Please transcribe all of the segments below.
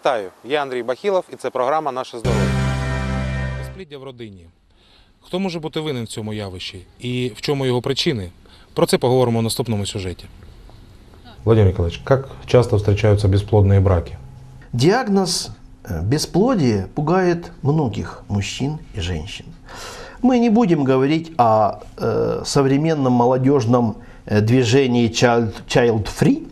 Вітаю! Я Андрій Бахілов і це програма Наше здоров'я. Безпліддя в родині. Хто може бути винен в цьому явищі і в чому його причини? Про це поговоримо в наступному сюжеті. Владимир Николаевич, как часто встречаются бесплодные браки? Диагноз э, бесплодия пугает многих мужчин и женщин. Мы не будем говорить о э, современном молодежном э, движении child, child Free,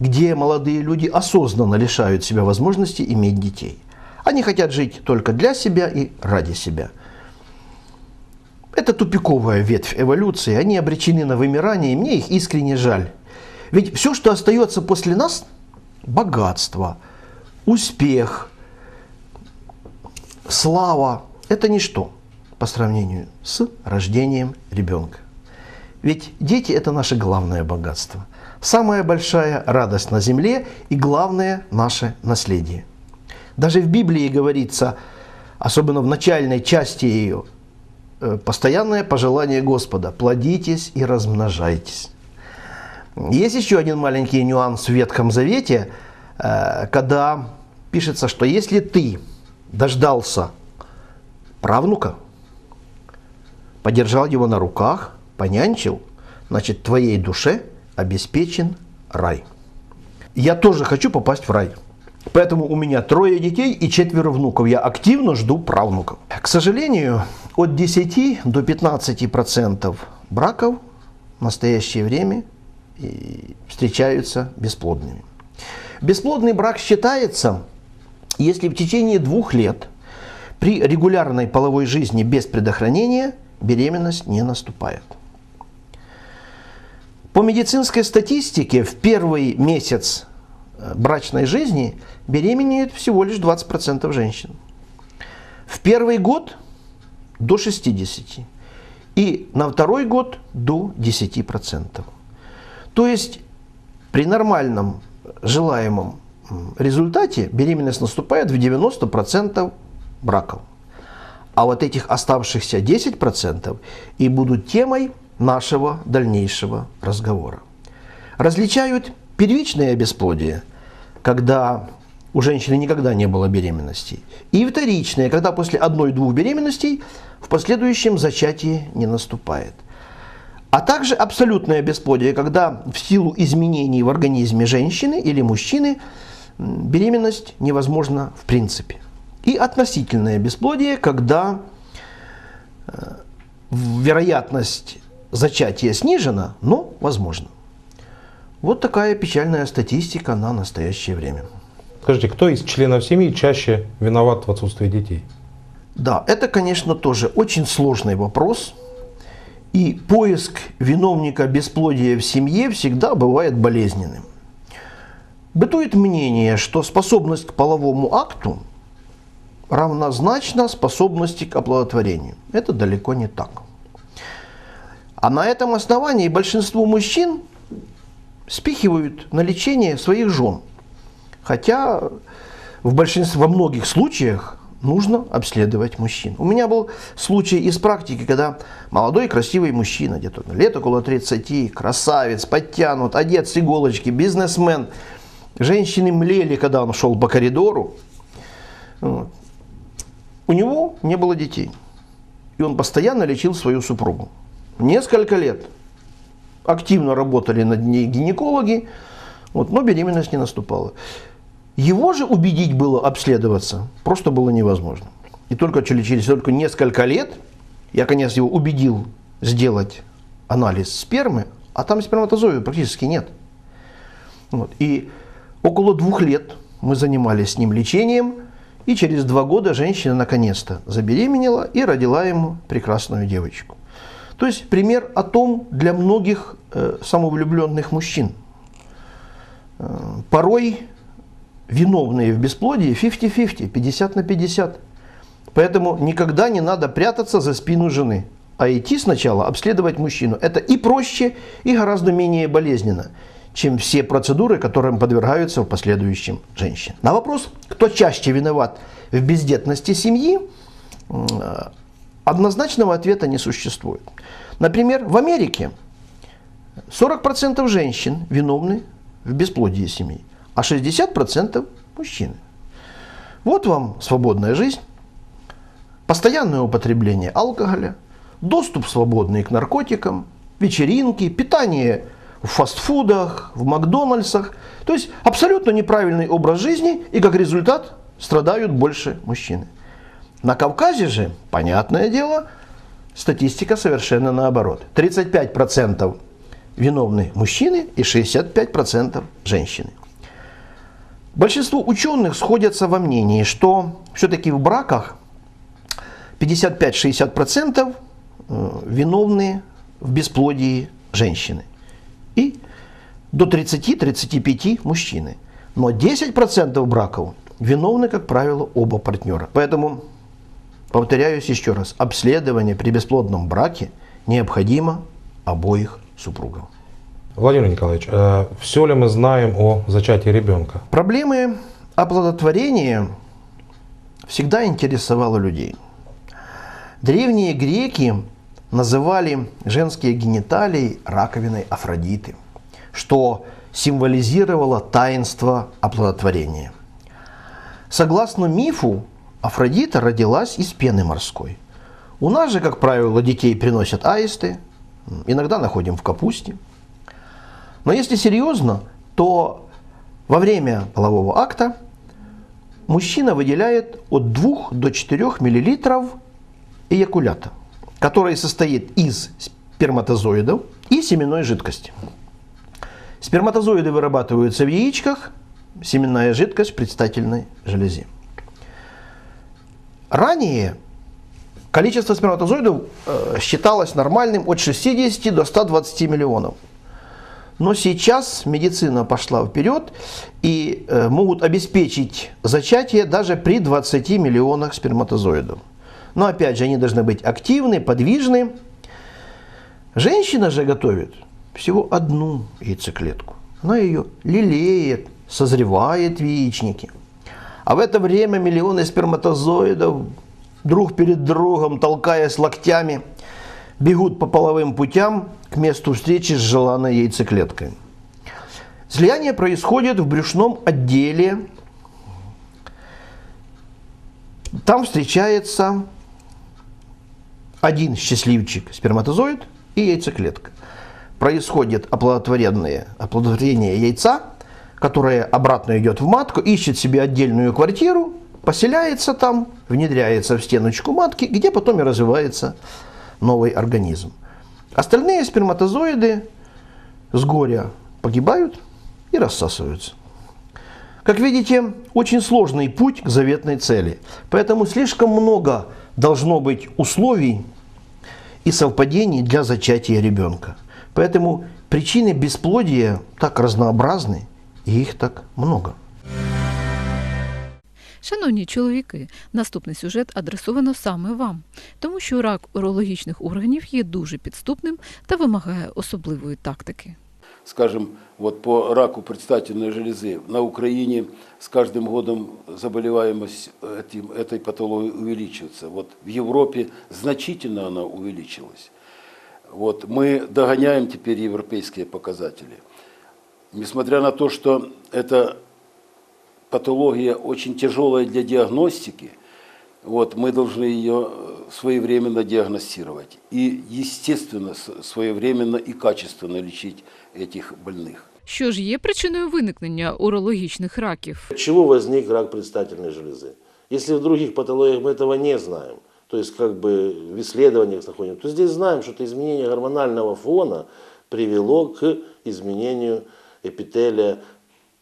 где молодые люди осознанно лишают себя возможности иметь детей. Они хотят жить только для себя и ради себя. Это тупиковая ветвь эволюции, они обречены на вымирание, и мне их искренне жаль. Ведь все, что остается после нас, богатство, успех, слава, это ничто по сравнению с рождением ребенка. Ведь дети – это наше главное богатство, самая большая радость на земле и главное наше наследие. Даже в Библии говорится, особенно в начальной части ее, э, постоянное пожелание Господа – плодитесь и размножайтесь. Есть еще один маленький нюанс в Ветхом Завете, э, когда пишется, что если ты дождался правнука, подержал его на руках, понянчил, значит, твоей душе обеспечен рай. Я тоже хочу попасть в рай. Поэтому у меня трое детей и четверо внуков. Я активно жду правнуков. К сожалению, от 10 до 15 процентов браков в настоящее время и встречаются бесплодными. Бесплодный брак считается, если в течение двух лет при регулярной половой жизни без предохранения беременность не наступает. По медицинской статистике в первый месяц э, брачной жизни беременеет всего лишь 20% женщин. В первый год до 60%. И на второй год до 10%. То есть при нормальном желаемом м, результате беременность наступает в 90% браков. А вот этих оставшихся 10% и будут темой нашего дальнейшего разговора. Различают первичное бесплодие, когда у женщины никогда не было беременности, и вторичное, когда после одной-двух беременностей в последующем зачатие не наступает. А также абсолютное бесплодие, когда в силу изменений в организме женщины или мужчины беременность невозможна в принципе. И относительное бесплодие, когда э, вероятность зачатия снижена, но возможно. Вот такая печальная статистика на настоящее время. Скажите, кто из членов семьи чаще виноват в отсутствии детей? Да, это, конечно, тоже очень сложный вопрос. И поиск виновника бесплодия в семье всегда бывает болезненным. Бытует мнение, что способность к половому акту равнозначна способности к оплодотворению. Это далеко не так. А на этом основании большинство мужчин спихивают на лечение своих жен. Хотя в большинстве, во многих случаях нужно обследовать мужчин. У меня был случай из практики, когда молодой красивый мужчина, где-то лет около 30, красавец, подтянут, одет с иголочки, бизнесмен. Женщины млели, когда он шел по коридору. У него не было детей. И он постоянно лечил свою супругу. Несколько лет активно работали над ней гинекологи, вот, но беременность не наступала. Его же убедить было обследоваться просто было невозможно. И только через, только несколько лет я, конечно, его убедил сделать анализ спермы, а там сперматозоида практически нет. Вот. И около двух лет мы занимались с ним лечением, и через два года женщина наконец-то забеременела и родила ему прекрасную девочку. То есть пример о том для многих э, самовлюбленных мужчин. Э, порой виновные в бесплодии 50-50, 50 на 50. Поэтому никогда не надо прятаться за спину жены, а идти сначала обследовать мужчину. Это и проще, и гораздо менее болезненно, чем все процедуры, которым подвергаются в последующем женщины. На вопрос, кто чаще виноват в бездетности семьи, однозначного ответа не существует. Например, в Америке 40% женщин виновны в бесплодии семьи, а 60% мужчины. Вот вам свободная жизнь, постоянное употребление алкоголя, доступ свободный к наркотикам, вечеринки, питание в фастфудах, в Макдональдсах. То есть абсолютно неправильный образ жизни, и как результат страдают больше мужчины. На Кавказе же, понятное дело, статистика совершенно наоборот. 35% виновны мужчины и 65% женщины. Большинство ученых сходятся во мнении, что все-таки в браках 55-60% э, виновны в бесплодии женщины. И до 30-35 мужчины. Но 10% браков виновны, как правило, оба партнера. Поэтому, повторяюсь еще раз, обследование при бесплодном браке необходимо обоих супругов. Владимир Николаевич, все ли мы знаем о зачатии ребенка? Проблемы оплодотворения всегда интересовало людей. Древние греки называли женские гениталии раковиной Афродиты, что символизировало таинство оплодотворения. Согласно мифу, Афродита родилась из пены морской. У нас же, как правило, детей приносят аисты, иногда находим в капусте. Но если серьезно, то во время полового акта мужчина выделяет от 2 до 4 миллилитров эякулята, который состоит из сперматозоидов и семенной жидкости. Сперматозоиды вырабатываются в яичках, семенная жидкость в предстательной железе. Ранее количество сперматозоидов э, считалось нормальным от 60 до 120 миллионов. Но сейчас медицина пошла вперед и э, могут обеспечить зачатие даже при 20 миллионах сперматозоидов. Но опять же, они должны быть активны, подвижны. Женщина же готовит всего одну яйцеклетку. Она ее лелеет, созревает в яичнике. А в это время миллионы сперматозоидов друг перед другом, толкаясь локтями, бегут по половым путям к месту встречи с желанной яйцеклеткой. Слияние происходит в брюшном отделе. Там встречается один счастливчик сперматозоид и яйцеклетка. Происходит оплодотворение, яйца, которое обратно идет в матку, ищет себе отдельную квартиру, поселяется там, внедряется в стеночку матки, где потом и развивается новый организм. Остальные сперматозоиды с горя погибают и рассасываются. Как видите, очень сложный путь к заветной цели. Поэтому слишком много должно быть условий и совпадений для зачатия ребенка. Поэтому причины бесплодия так разнообразны, и их так много. Шановні чоловіки, наступний сюжет адресовано саме вам, тому що рак урологічних органів є дуже підступним та вимагає особливої тактики. скажем, вот по раку предстательной железы на Украине с каждым годом заболеваемость этим, этой патологией увеличивается. Вот в Европе значительно она увеличилась. Вот мы догоняем теперь европейские показатели. Несмотря на то, что эта патология очень тяжелая для диагностики, вот, мы должны ее своевременно диагностировать и, естественно, с- своевременно и качественно лечить этих больных. Що ж є причиною виникнення урологічних раків? От чего возник рак предстательной железы? Если в других патологиях мы этого не знаем, то есть как бы в исследованиях находим, то здесь знаем, что это изменение гормонального фона привело к изменению эпителия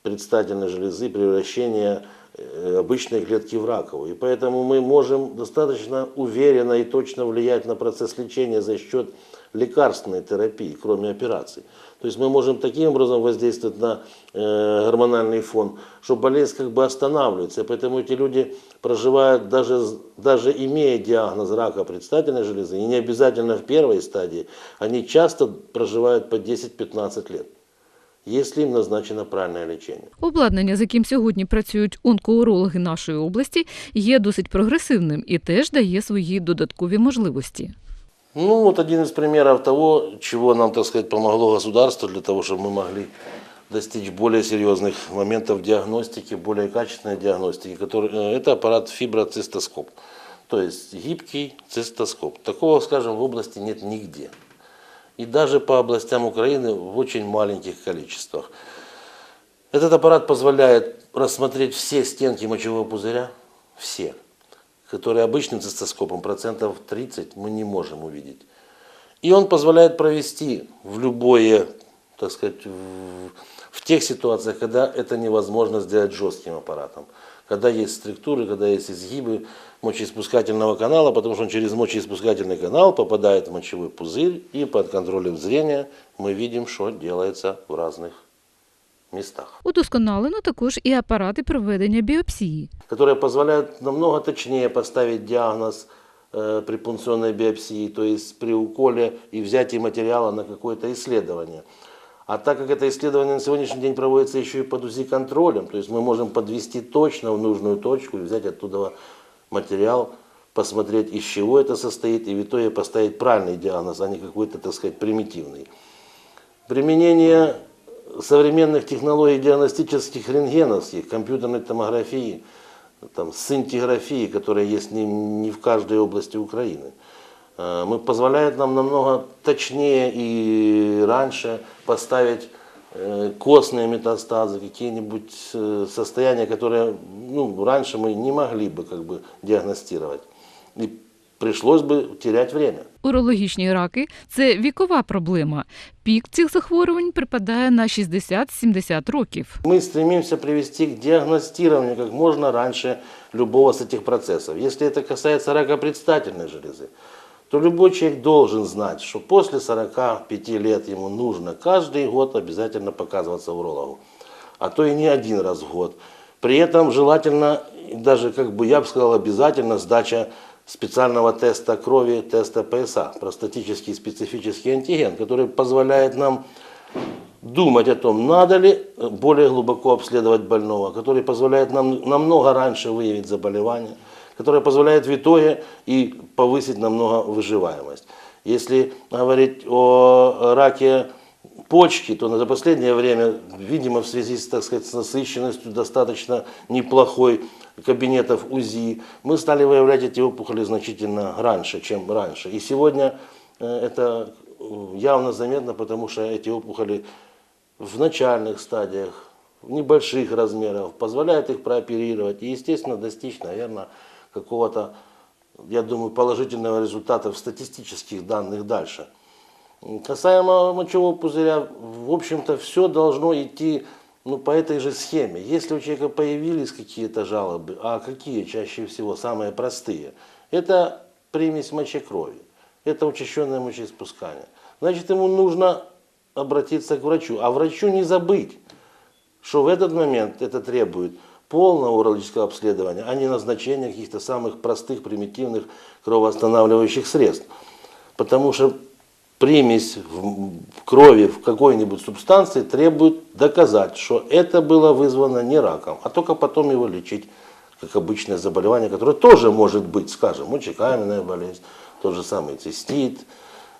предстательной железы, превращения э, обычной клетки в раковую. И поэтому мы можем достаточно уверенно и точно влиять на процесс лечения за счет лекарственной терапии, кроме операций. То есть мы можем таким образом воздействовать на э, гормональный фон, что болезнь как бы останавливается. И поэтому эти люди проживают, даже, даже имея диагноз рака предстательной железы, и не обязательно в первой стадии, они часто проживают по 10-15 лет, если им назначено правильное лечение. Обладнання, з яким сьогодні працюють онкоурологи нашої області, є досить прогресивним і теж дає свої додаткові можливості. Ну, вот один из примеров того, чего нам, так сказать, помогло государство для того, чтобы мы могли достичь более серьезных моментов диагностики, более качественной диагностики. Который, э, это аппарат фиброцистоскоп, то есть гибкий цистоскоп. Такого, скажем, в области нет нигде. И даже по областям Украины в очень маленьких количествах. Этот аппарат позволяет рассмотреть все стенки мочевого пузыря, все, которые обычным цистоскопом процентов 30 мы не можем увидеть. И он позволяет провести в любое, так сказать, в, в тех ситуациях, когда это невозможно сделать жестким аппаратом Когда есть структуры, когда есть изгибы мочеиспускательного канала, потому что он через мочеиспускательный канал попадает в мочевой пузырь, и под контролем зрения мы видим, что делается в разных местах. Удосконалено також і апарати проведення біопсії. которые позволяют намного точнее поставить диагноз э, при пункционной биопсии, то есть при уколе и взятии материала на какое-то исследование. А так как это исследование на сегодняшний день проводится еще и под УЗИ-контролем, то есть мы можем подвести точно в нужную точку и взять оттуда материал, посмотреть, из чего это состоит, и в итоге поставить правильный диагноз, а не какой-то, так сказать, примитивный. Применение современных технологий диагностических рентгеновских, компьютерной томографии, там, сцинтиграфии, которая есть не, не в каждой области Украины, мы, позволяет нам намного точнее и раньше поставить э, костные метастазы, какие-нибудь э, состояния, которые ну, раньше мы не могли бы как бы диагностировать. И пришлось бы терять время. Урологічні раки це вікова проблема. Пік цих захворювань припадає на 60-70 років. Мы стремимся привести к диагностированию как можно раньше любого с этих процессов. Если это касается рака предстательной железы, то любой человек должен знать, что после 45 лет ему нужно каждый год обязательно показываться урологу, а то и не один раз в год. При этом желательно, даже как бы я бы сказал, обязательно сдача специального теста крови, теста ПСА, простатический специфический антиген, который позволяет нам думать о том, надо ли более глубоко обследовать больного, который позволяет нам намного раньше выявить заболевание, который позволяет в итоге и повысить намного выживаемость. Если говорить о раке почки, то за последнее время, видимо, в связи с, так сказать, с насыщенностью достаточно неплохой кабинетов УЗИ, мы стали выявлять эти опухоли значительно раньше, чем раньше. И сегодня э, это э, явно заметно, потому что эти опухоли в начальных стадиях, в небольших размерах, позволяют их прооперировать и, естественно, достичь, наверное, какого-то, я думаю, положительного результата в статистических данных дальше. Касаемо мочевого пузыря, в общем-то, все должно идти ну, по этой же схеме. Если у человека появились какие-то жалобы, а какие чаще всего, самые простые, это примесь мочекрови, это учащенное мочеиспускание. Значит, ему нужно обратиться к врачу. А врачу не забыть, что в этот момент это требует полного урологического обследования, а не назначения каких-то самых простых, примитивных кровоостанавливающих средств. Потому что примесь в крови в какой-нибудь субстанции требует доказать, что это было вызвано не раком, а только потом его лечить как обычное заболевание, которое тоже может быть, скажем, мочекаменная болезнь, тот же самый цистит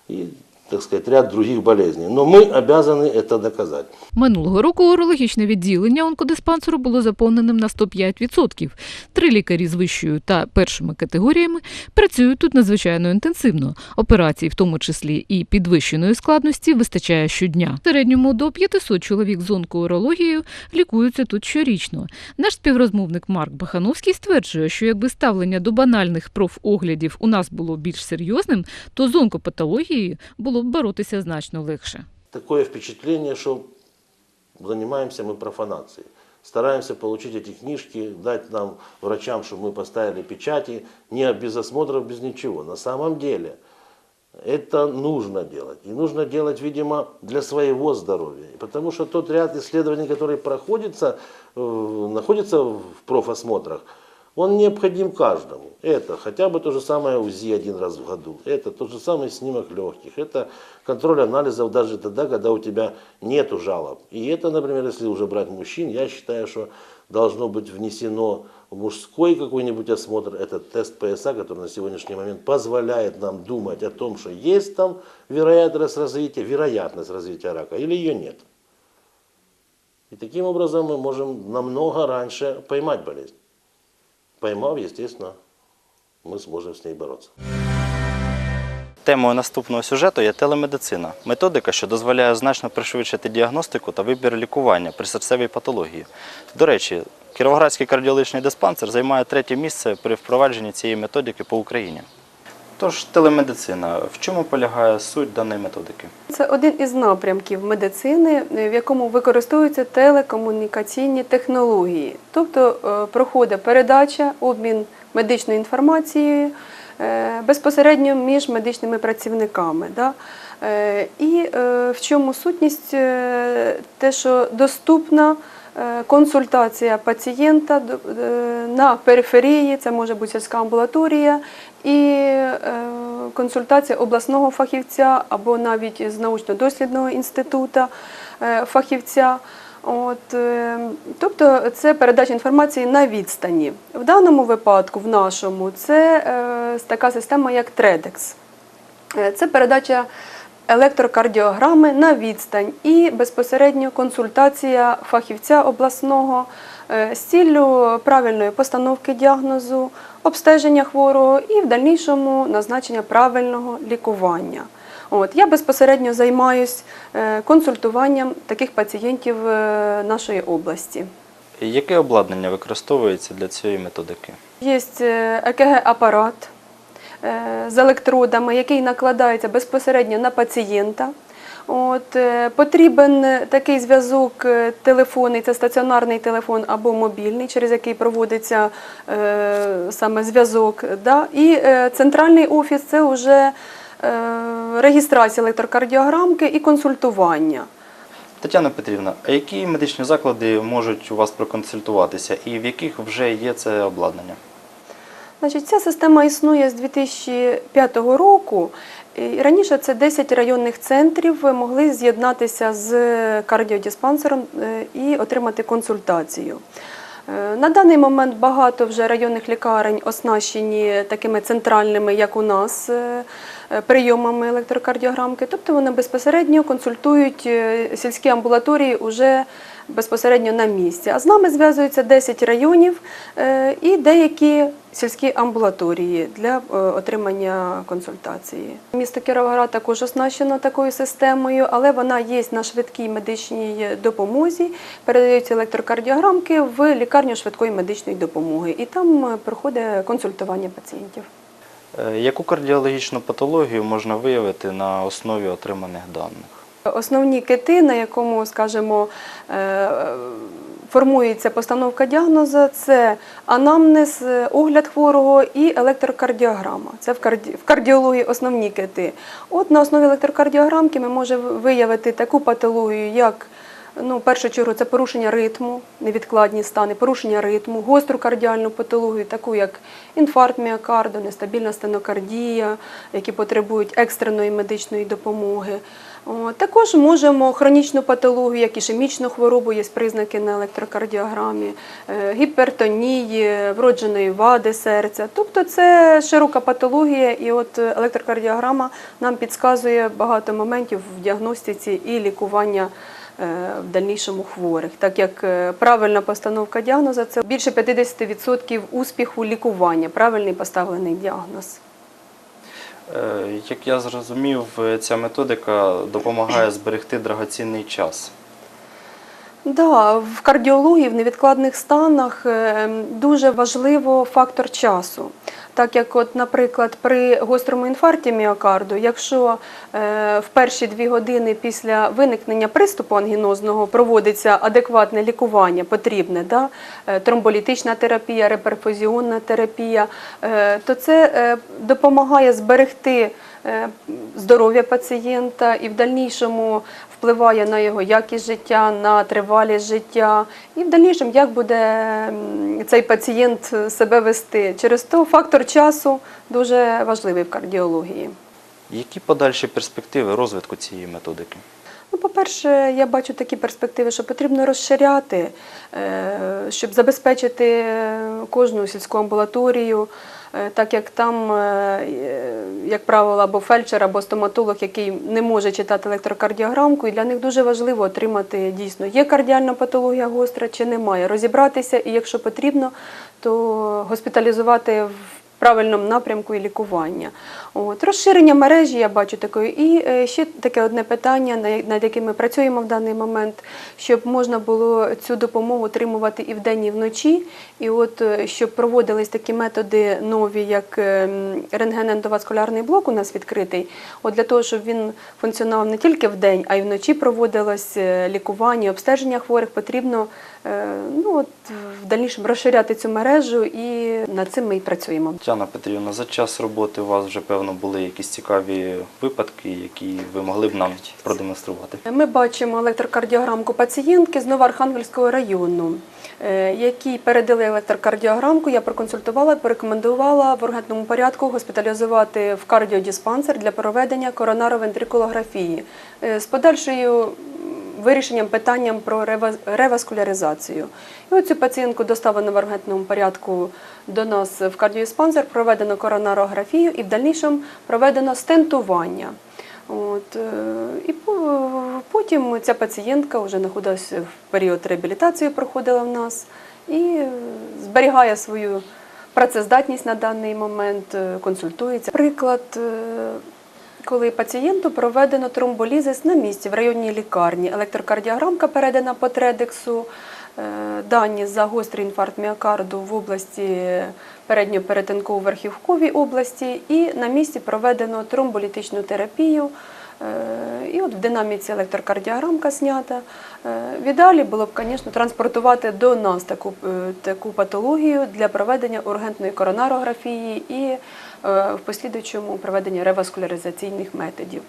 и, так сказать, ряд других болезней. Но мы обязаны это доказать. Минулого року урологічне відділення онкодиспансеру було заповненим на 105%. Три лікарі з вищою та першими категоріями працюють тут надзвичайно інтенсивно. Операцій, в тому числі і підвищеної складності, вистачає щодня. В середньому до 500 чоловік з онкоурологією лікуються тут щорічно. Наш співрозмовник Марк Бахановський стверджує, що якби ставлення до банальних профоглядів у нас було більш серйозним, то з онкопатологією було б боротися значно легше. Такое впечатление, что занимаемся мы профанацией. Стараемся получить эти книжки, дать нам, врачам, чтобы мы поставили печати, не без осмотров, без ничего. На самом деле это нужно делать. И нужно делать, видимо, для своего здоровья. Потому что тот ряд исследований, который проходится, э, находится в профосмотрах, он необходим каждому. Это хотя бы то же самое УЗИ один раз в году. Это тот же самый снимок легких. Это контроль анализов даже тогда, когда у тебя нет жалоб. И это, например, если уже брать мужчин, я считаю, что должно быть внесено в мужской какой-нибудь осмотр. Это тест ПСА, который на сегодняшний момент позволяет нам думать о том, что есть там вероятность развития, вероятность развития рака или ее нет. И таким образом мы можем намного раньше поймать болезнь. Поймав, звісно, ми зможемо з нею боротися. Темою наступного сюжету є телемедицина, методика, що дозволяє значно пришвидшити діагностику та вибір лікування при серцевій патології. До речі, Кіровоградський кардіологічний диспансер займає третє місце при впровадженні цієї методики по Україні. Тож, телемедицина, в чому полягає суть даної методики? Це один із напрямків медицини, в якому використовуються телекомунікаційні технології, тобто е, проходить передача, обмін медичною інформацією е, безпосередньо між медичними працівниками. Е, І в чому сутність? Те, що доступна консультація пацієнта е, на периферії, це може бути сільська амбулаторія, і е, консультація обласного фахівця або навіть з научно-дослідного інституту е, фахівця. От, е, тобто це передача інформації на відстані. В даному випадку, в нашому, це е, така система, як. Е, Це передача електрокардіограми на відстань і безпосередньо консультація фахівця обласного е, з ціллю правильної постановки діагнозу, обстеження хворого і в дальнішому назначення правильного лікування. От, я безпосередньо займаюсь е, консультуванням таких пацієнтів е, нашої області. Яке обладнання використовується для цієї методики? Є ЕКГ-апарат е, з електродами, який накладається безпосередньо на пацієнта. От, е, потрібен такий зв'язок е, телефонний, це стаціонарний телефон або мобільний, через який проводиться е, саме зв'язок. Да? І е, центральний офіс це вже е, реєстрація електрокардіограмки і консультування. Тетяна Петрівна, а які медичні заклади можуть у вас проконсультуватися і в яких вже є це обладнання? Значить, ця система існує з 2005 року. Раніше це 10 районних центрів могли з'єднатися з кардіодиспансером е, і отримати консультацію. Е, На даний момент багато вже районних лікарень оснащені такими центральними, як у нас, е, прийомами електрокардіограмки. Тобто вони безпосередньо консультують сільські амбулаторії уже безпосередньо на місці. А з нами зв'язуються 10 районів е, і деякі сільські амбулаторії для е, отримання консультації. Місто Кіровоград також оснащено такою системою, але вона є на швидкій медичній допомозі. Передаються електрокардіограмки в лікарню швидкої медичної допомоги, і там е, проходить консультування пацієнтів. Яку кардіологічну патологію можна виявити на основі отриманих даних? Основні кити, на якому, скажімо, е, формується постановка діагнозу, це анамнез, е, огляд хворого і електрокардіограма. Це в кардіології основні кити. От на основі електрокардіограмки ми можемо виявити таку патологію, як Ну, в першу чергу це порушення ритму, невідкладні стани, порушення ритму, гостру кардіальну патологію, таку як інфаркт міокарду, нестабільна стенокардія, які потребують екстреної медичної допомоги. Також можемо хронічну патологію, як ішемічну хворобу, є признаки на електрокардіограмі, е, гіпертонії, вродженої вади серця. Тобто це широка патологія, і от електрокардіограма нам підказує багато моментів в діагностиці і лікування е, в дальнішому хворих, так як е, правильна постановка діагнозу це більше 50% успіху лікування, правильний поставлений діагноз. Е, Як я зрозумів, е, ця методика допомагає зберегти драгоцінний час. Да, в кардіології в невідкладних станах е, дуже важливо фактор часу. Так як, от, наприклад, при гострому інфаркті міокарду, якщо е, в перші дві години після виникнення приступу ангінозного проводиться адекватне лікування, потрібне, да, е, тромболітична терапія, реперфузіонна терапія, то це допомагає зберегти здоров'я пацієнта і в дальнішому впливає на його якість життя, на тривалість життя, і в дальнішому як буде цей пацієнт себе вести. Через то фактор часу дуже важливий в кардіології. Які подальші перспективи розвитку цієї методики? Ну, по-перше, я бачу такі перспективи, що потрібно розширяти, е, щоб забезпечити е, кожну сільську амбулаторію е, так як там, е, е, як правило, або фельдшер, або стоматолог, який не може читати електрокардіограмку, і для них дуже важливо отримати дійсно, є кардіальна патологія гостра чи немає, розібратися, і якщо потрібно, то госпіталізувати в правильному напрямку і лікування. От. Розширення мережі я бачу такою. І е, ще таке одне питання, над яким ми працюємо в даний момент, щоб можна було цю допомогу отримувати і вдень, і вночі. І от е, щоб проводились такі методи нові, як е, м, рентген-ендоваскулярний блок у нас відкритий. От для того, щоб він функціонував не тільки вдень, а й вночі проводилось е, лікування, обстеження хворих, потрібно ну, от, в дальнішому розширяти цю мережу, і над цим ми і працюємо. Тетяна Петрівна, за час роботи у вас вже певно були якісь цікаві випадки, які ви могли б нам продемонструвати. Ми бачимо електрокардіограмку пацієнтки з Новоархангельського району, е, якій передали електрокардіограмку. Я проконсультувала, порекомендувала в ургентному порядку госпіталізувати в кардіодиспансер для проведення коронаровентрикулографії е, з подальшою вирішенням питанням про рева- реваскуляризацію. І оцю пацієнтку доставлено в ургентному порядку до нас в кардіодиспансер, проведено коронарографію і в дальнішому проведено стентування. От, е, і потім ця пацієнтка вже знаходилася в період реабілітації, проходила в нас і зберігає свою працездатність на даний момент, е, консультується. Приклад, е, коли пацієнту проведено тромболізис на місці в районній лікарні, електрокардіограмка передана по тредексу, е, дані за гострий інфаркт міокарду в області передньоперетинково-верхівковій області, і на місці проведено тромболітичну терапію. Е, І от в динаміці електрокардіограмка знята. Е, В ідеалі було б, звісно, транспортувати до нас таку, таку патологію для проведення ургентної коронарографії і в послідуючому проведення реваскуляризаційних методів.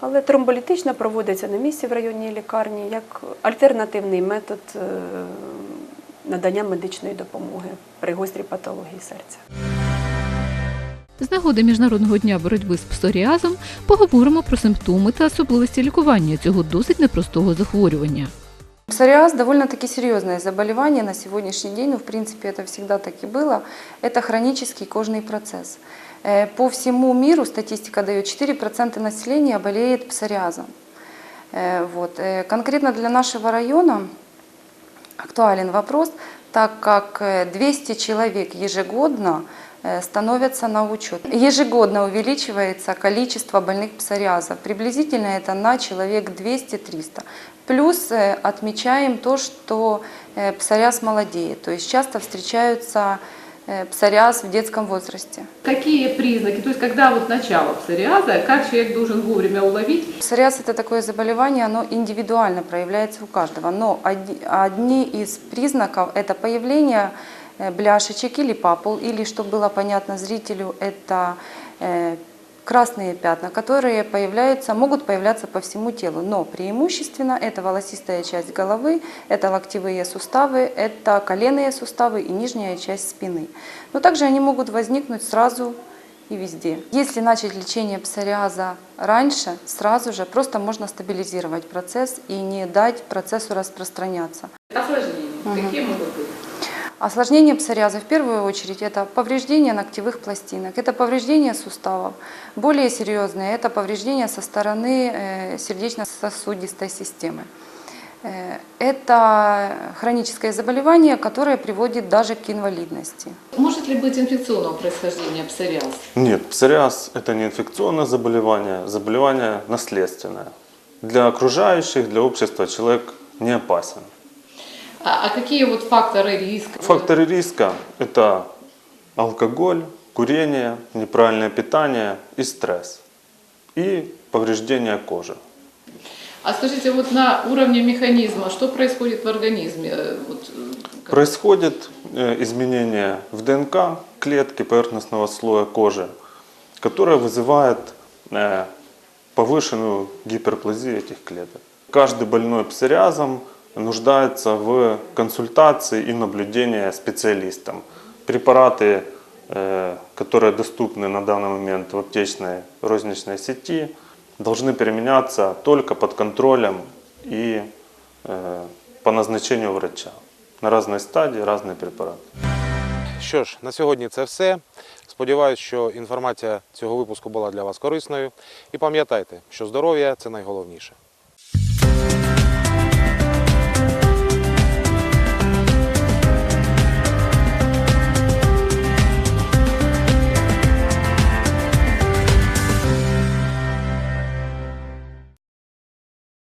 Але тромболітична проводиться на місці в районній лікарні як альтернативний метод е, надання медичної допомоги при гострій патології серця. З нагоди Міжнародного дня боротьби з псоріазом поговоримо про симптоми та особливості лікування цього досить непростого захворювання. Псориаз довольно-таки серьезное заболевание на сегодняшний день, ну, в принципе, это всегда так и было. Это хронический кожный процесс. Э, По всему миру статистика дает 4% населения болеет псориазом. Э, Вот. э, Конкретно для нашего района актуален вопрос, так как э, 200 человек ежегодно становятся на учет. Ежегодно увеличивается количество больных псориаза. Приблизительно это на человек 200-300. Плюс э, отмечаем то, что э, псориаз молодеет. То есть часто встречаются э, псориаз в детском возрасте. Какие признаки, то есть когда вот начало псориаза, как человек должен вовремя уловить? Псориаз – это такое заболевание, оно индивидуально проявляется у каждого. Но одни из признаков – это появление э, бляшечек или папул, или, чтобы было понятно зрителю, это э, красные пятна, которые появляются, могут появляться по всему телу. Но преимущественно это волосистая часть головы, это локтевые суставы, это коленные суставы и нижняя часть спины. Но также они могут возникнуть сразу и везде. Если начать лечение псориаза раньше, сразу же просто можно стабилизировать процесс и не дать процессу распространяться. Осложнения, какие могут быть? Осложнение псориаза в первую очередь это повреждение ногтевых пластинок, это повреждение суставов. Более серьезные это повреждение со стороны э, сердечно-сосудистой системы. Э, Это хроническое заболевание, которое приводит даже к инвалидности. Может ли быть инфекционного происхождения псориаз? Нет, псориаз – это не инфекционное заболевание, заболевание наследственное. Для окружающих, для общества человек не опасен. А, а какие вот факторы риска? Факторы риска – это алкоголь, курение, неправильное питание и стресс. И повреждение кожи. А скажите, вот на уровне механизма, что происходит в организме? Э, Вот, э, как- Происходит э, изменение в ДНК клетки поверхностного слоя кожи, которое вызывает повышенную гиперплазию этих клеток. Каждый больной псориазом нуждается в консультации и наблюдении специалистом. Препараты, э, которые доступны на данный момент в аптечной розничной сети, должны применяться только под контролем и э, по назначению врача. На разной стадии разные препараты. Що ж, на сьогодні це все. Сподіваюсь, що інформація цього випуску була для вас корисною. І пам'ятайте, що здоров'я це найголовніше.